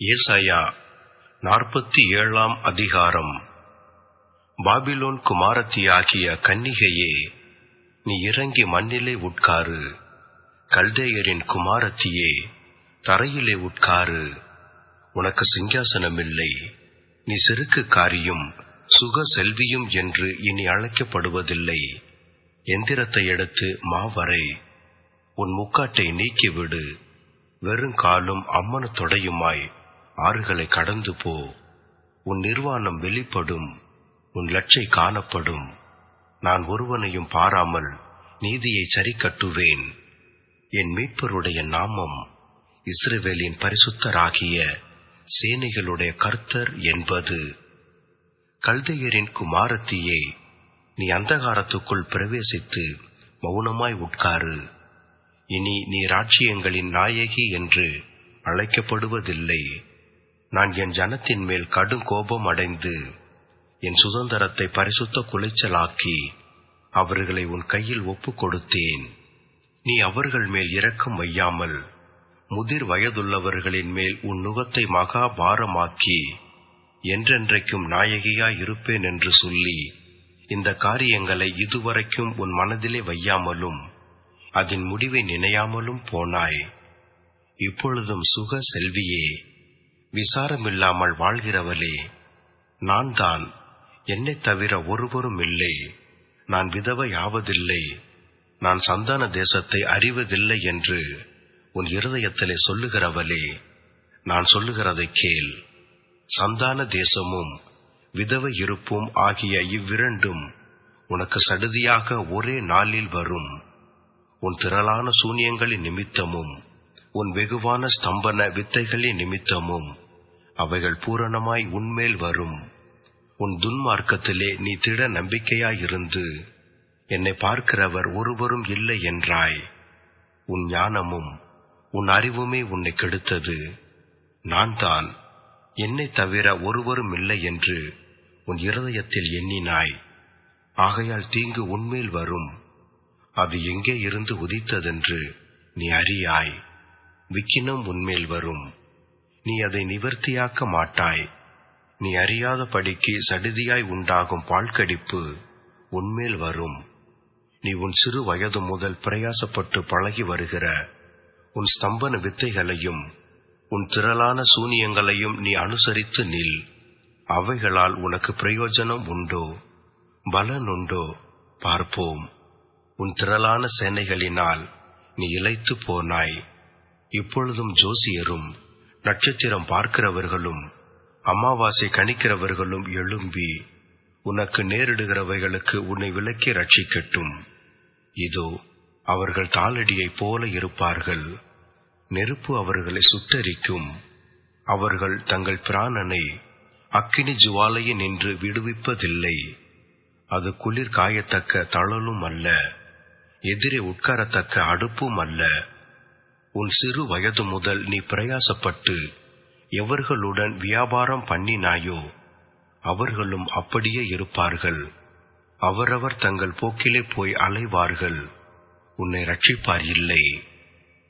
ஏசாயா நாற்பத்தி ஏழாம் அதிகாரம். பாபிலோன் குமாரத்தியாகிய கன்னிகையே நீ இறங்கி மண்ணிலே உட்காரு. கல்தேயரின் குமாரத்தியே தரையிலே உட்காரு. உனக்கு சிங்காசனமில்லை. நீ செருக்குக்காரியும் சுக செல்வியும் என்று இனி அழைக்கப்படுவதில்லை. எந்திரத்தை எடுத்து மாவரை உன் முக்காட்டை நீக்கிவிடு. வெறுங்காலும் அம்மன தொடையுமாய். ஆறுகளை கடந்து போ. உன் நிர்வாணம் வெளிப்படும். உன் லட்சை காணப்படும். நான் ஒருவனையும் பாராமல் நீதியை சரி கட்டுவேன் என் மீட்பருடைய நாமம் இஸ்ரேவேலின் பரிசுத்தராகிய சேனைகளுடைய கர்த்தர் என்பது. கல்தையரின் குமாரத்தியே நீ அந்தகாரத்துக்குள் பிரவேசித்து மௌனமாய் உட்காரு. இனி நீ ராஜ்யங்களின் நாயகி என்று அழைக்கப்படுவதில்லை. நான் என் ஜனத்தின் மேல் கடும் கோபம் அடைந்து என் சுதந்திரத்தை பரிசுத்த குலைச்சலாக்கி அவர்களை உன் கையில் ஒப்புக் கொடுத்தேன் நீ அவர்கள் மேல் இரக்கம் வையாமல் முதிர் வயதுள்ளவர்களின் மேல் உன் நுகத்தை மகா பாரமாக்கி என்றென்றைக்கும் நாயகியாய் இருப்பேன் என்று சொல்லி இந்த காரியங்களை இதுவரைக்கும் உன் மனதிலே வையாமலும் அதன் முடிவை நினையாமலும் போனாய். இப்பொழுதும் சுக செல்வியே விசாரமில்லாமல் வாழ்கிறவளே நான் தான் என்னை தவிர ஒருவரும் இல்லை. நான் விதவையாவதில்லை நான் சந்தான தேசத்தை அறிவதில்லை என்று உன் இருதயத்திலே சொல்லுகிறவளே நான் சொல்லுகிறதை கேள். சந்தான தேசமும் விதவை இருப்பும் ஆகிய இவ்விரண்டும் உனக்கு சடுதியாக ஒரே நாளில் வரும். உன் திரளான சூனியங்களின் நிமித்தமும் உன் வெகுவான ஸ்தம்பன வித்தைகளின் நிமித்தமும் அவைகள் பூரணமாய் உன்மேல் வரும். உன் துன்மார்க்கத்திலே நீ திட நம்பிக்கையாயிருந்து என்னை பார்க்கிறவர் ஒருவரும் இல்லை என்றாய். உன் ஞானமும் உன் அறிவுமே உன்னை கெடுத்தது. நான் தான் என்னை தவிர ஒருவரும் இல்லை என்று உன் இருதயத்தில் எண்ணினாய். ஆகையால் தீங்கு உன்மேல் வரும். அது எங்கே இருந்து உதித்ததென்று நீ அறியாய். விக்கினம் உன்மேல் வரும். நீ அதை நிவர்த்தியாக்க மாட்டாய். நீ அறியாத படிக்கு சடிதியாய் உண்டாகும் பால்கடிப்பு உன்மேல் வரும். நீ உன் சிறு வயது முதல் பிரயாசப்பட்டு பழகி வருகிற. உன் ஸ்தம்பன வித்தைகளையும் உன் திரளான சூனியங்களையும் நீ அனுசரித்து நில். அவைகளால் உனக்கு பிரயோஜனம் உண்டோ? பலன் உண்டோ? பார்ப்போம். உன் திரளான சேனைகளினால் நீ இழைத்து போனாய். இப்பொழுதும் ஜோசியரும் நட்சத்திரம் பார்க்கிறவர்களும் அமாவாசை கணிக்கிறவர்களும் எழும்பி உனக்கு நேரிடுகிறவைகளுக்கு உன்னை விலக்கி ரட்சிக்கட்டும். இதோ அவர்கள் தாளடியைப் போல இருப்பார்கள். நெருப்பு அவர்களை சுட்டரிக்கும். அவர்கள் தங்கள் பிராணனை அக்கினி ஜுவாலையில் நின்று விடுவிப்பதில்லை. அது குளிர் காயத்தக்க தளலும் அல்ல எதிரே உட்காரத்தக்க அடுப்பும் அல்ல உன் சிறு வயது முதல் நீ பிரயாசப்பட்டு எவர்களுடன் வியாபாரம் பண்ணினாயோ அவர்களும் அப்படியே இருப்பார்கள். அவரவர் தங்கள் போக்கிலே போய் அலைவார்கள். உன்னை ரட்சிப்பார் இல்லை.